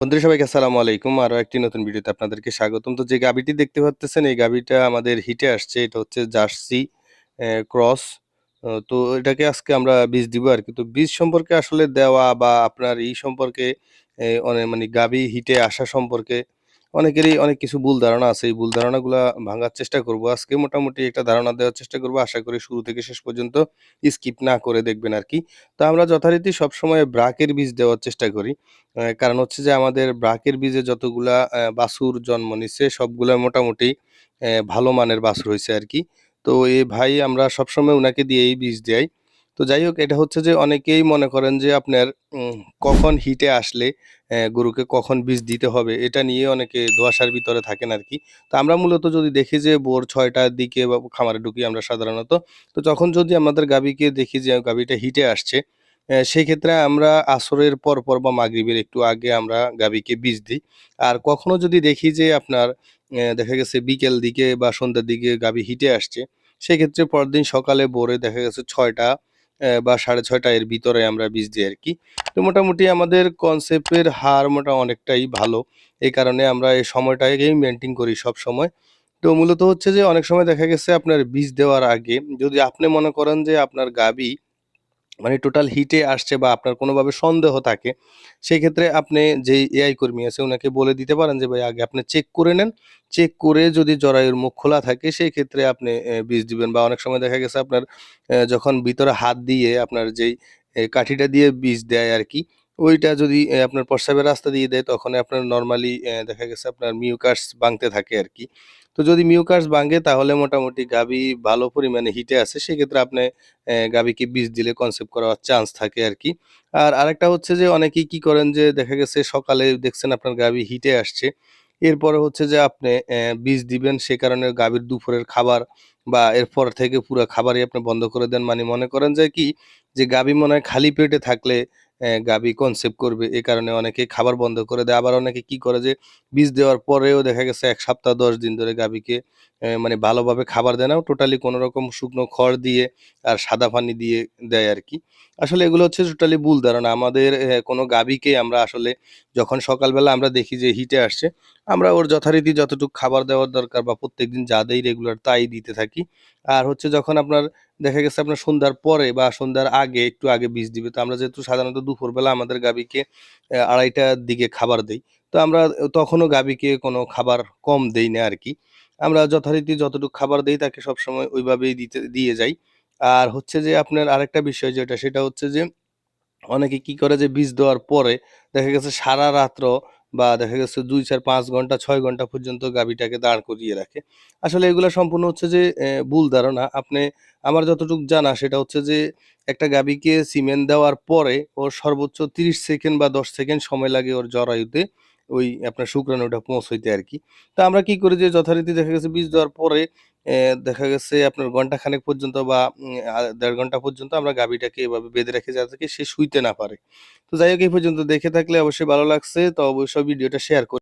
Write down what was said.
বন্ধুরা, সবাইকে আসসালামু আলাইকুম। আরও একটি নতুন ভিডিওতে আপনাদেরকে স্বাগতম। তো যে গাবিটি দেখতে পাচ্ছেন এই গাবিটা আমাদের হিটে আসছে। এটা হচ্ছে জার্সি ক্রস। তো এটাকে আজকে আমরা বীজ দিব আর কি। তো বীজ সম্পর্কে আসলে দেওয়া বা আপনার এই সম্পর্কে অনেক মানে গাবি হিটে আসা সম্পর্কে অনেকেরই অনেক কিছু ভুল ধারণা আছে। এই ভুল ধারণাগুলা ভাঙার চেষ্টা করব। আজকে মোটামুটি একটা ধারণা দেওয়ার চেষ্টা করব। আশা করি শুরু থেকে শেষ পর্যন্ত স্কিপ না করে দেখবেন আর কি তো আমরা যথারীতি সবসময় ব্রাকের বীজ দেওয়ার চেষ্টা করি। কারণ হচ্ছে যে আমাদের ব্রাকের বীজে যতগুলা বাসুর জন্ম নিচ্ছে সবগুলা মোটামুটি ভালো মানের বাসুর হয়েছে আর কি তো এই ভাই আমরা সবসময় উনাকে দিয়েই বীজ দেই তো যাই হোক, এটা হচ্ছে যে অনেকেই মনে করেন যে আপনার কখন হিটে আসলে গরুকে কখন বীজ দিতে হবে, এটা নিয়ে অনেকে ধোঁয়াশার ভিতরে থাকেন আর কি তো আমরা মূলত যদি দেখি যে বোর ছয়টার দিকে বা খামারে ঢুকি আমরা সাধারণত, তো যখন যদি আমাদের গাভীকে দেখি যে গাভীটা হিটে আসছে সেক্ষেত্রে আমরা আসরের পর পর বা মাগরিবের একটু আগে আমরা গাভীকে বীজ দিই। আর কখনো যদি দেখি যে আপনার দেখা গেছে বিকেল দিকে বা সন্ধ্যার দিকে গাভী হিটে আসছে, সেক্ষেত্রে পরদিন সকালে ভোরে দেখা গেছে ছয়টা বা সাড়ে ছয়টা এর ভিতরে আমরা বীজ দিই আর কি। তো মোটামুটি আমাদের কনসেপ্টের হার মোটা অনেকটাই ভালো। এই কারণে আমরা এই সময়টাকেই মেনটেন করি সব সময়। তো মূলত হচ্ছে যে অনেক সময় দেখা গেছে আপনার বীজ দেওয়ার আগে যদি আপনি মনে করেন যে আপনার গাবি মানে টোটাল হিটে আসছে বা আপনার কোনোভাবে সন্দেহ থাকে সেই ক্ষেত্রে আপনি যেই এআই কর্মী আছে ওনাকে বলে দিতে পারেন যে, ভাই, আগে আপনি চেক করে নেন। চেক করে যদি জরায়ুর মুখ খোলা থাকে সেই ক্ষেত্রে আপনি বীজ দিবেন বা অনেক সময় দেখা গেছে আপনার যখন ভিতরে হাত দিয়ে আপনার যেই কাঠিটা দিয়ে বীজ দেয় আর কি ওইটা যদি আপনার প্রস্রাবের রাস্তা দিয়ে দেয় তখন আপনার নর্মালি দেখা গেছে আপনার মিউকাস ভাঙতে থাকে আর কি তো যদি মিউকাস ভাঙে, তাহলে মোটামুটি গাভী ভালো পরিমাণে হিটে আছে। সেক্ষেত্রে আপনি গাভীকে বীজ দিলে কনসেপ্ট করার চান্স থাকে আর কি। আর আরেকটা হচ্ছে যে, অনেকেই কি করেন যে, দেখা গেছে সকালে দেখছেন আপনার গাভী হিটে আসছে। এরপরে হচ্ছে যে, আপনি বীজ দিবেন, সে কারণে গাভীর দুপুরের খাবার বা এরপর থেকে পুরো খাবারই আপনি বন্ধ করে দেন। মানে মনে করেন যে কি, যে গাভী মনে হয় খালি পেটে থাকলে গাভী কনসেপ্ট করবে এ কারণে অনেকে খাবার বন্ধ করে দেয়। আবার অনেকে কি করে যে বীজ দেওয়ার পরেও দেখা গেছে এক সপ্তাহ দশ দিন ধরে আহ, মানে ভালোভাবে খাবার দেয় না। টোটালি কোনো রকম শুকনো খড় দিয়ে আর সাদা পানি দিয়ে দেয় আর কি। আসলে এগুলো হচ্ছে টোটালি ভুল ধারণা। আমাদের কোনো গাভীকে আমরা আসলে যখন সকালবেলা আমরা দেখি যে হিটে আসছে, আমরা ওর যথারীতি যতটুকু খাবার দেওয়ার দরকার বা প্রত্যেকদিন যা দেই রেগুলার তাই দিতে থাকি। আর হচ্ছে যখন আপনার দেখা গেছে আপনার সন্ধ্যার পরে বা সন্ধ্যার আগে, একটু আগে বীজ দিবে, তো আমরা যেহেতু সাধারণত দুপুরবেলা আমাদের গাভীকে আড়াইটার দিকে খাবার দেই, তো আমরা তখনও গাভীকে কোনো খাবার কম দেই না আর কি আমরা যথারীতি যতটুকু খাবার দেই তাকে সবসময় ওইভাবেই দিতে, দিয়ে যাই। আর হচ্ছে যে আপনার আরেকটা বিষয় যেটা, সেটা হচ্ছে যে অনেকে কি করে যে বীজ দেওয়ার পরে দেখা গেছে সারা রাত্র বা দেখা গেছে দুই চার পাঁচ ঘণ্টা, ছয় ঘণ্টা পর্যন্ত গাভীটাকে দাঁড় করিয়ে রাখে। আসলে এগুলো সম্পূর্ণ হচ্ছে যে ভুল ধারণা। আপনি, আমার যতটুকু জানা, সেটা হচ্ছে যে একটা গাভীকে সিমেন্ট দেওয়ার পরে ওর সর্বোচ্চ তিরিশ সেকেন্ড বা দশ সেকেন্ড সময় লাগে ওর জরায়ুতে। ওই আপনার শুক্রাণুটা পৌঁছইতে আর কি। তো আমরা কি করি যে যথারীতি দেখা গেছে বীজ দেওয়ার পরে দেখা গেছে আপনার ঘণ্টা খানেক পর্যন্ত বা দেড় ঘণ্টা পর্যন্ত আমরা গাভীটাকে এভাবে বেঁধে রেখে যাতে সে শুইতে না পারে। তো যাই হোক, এই পর্যন্ত দেখে থাকলে অবশ্যই ভালো লাগছে। তো অবশ্যই ভিডিওটা শেয়ার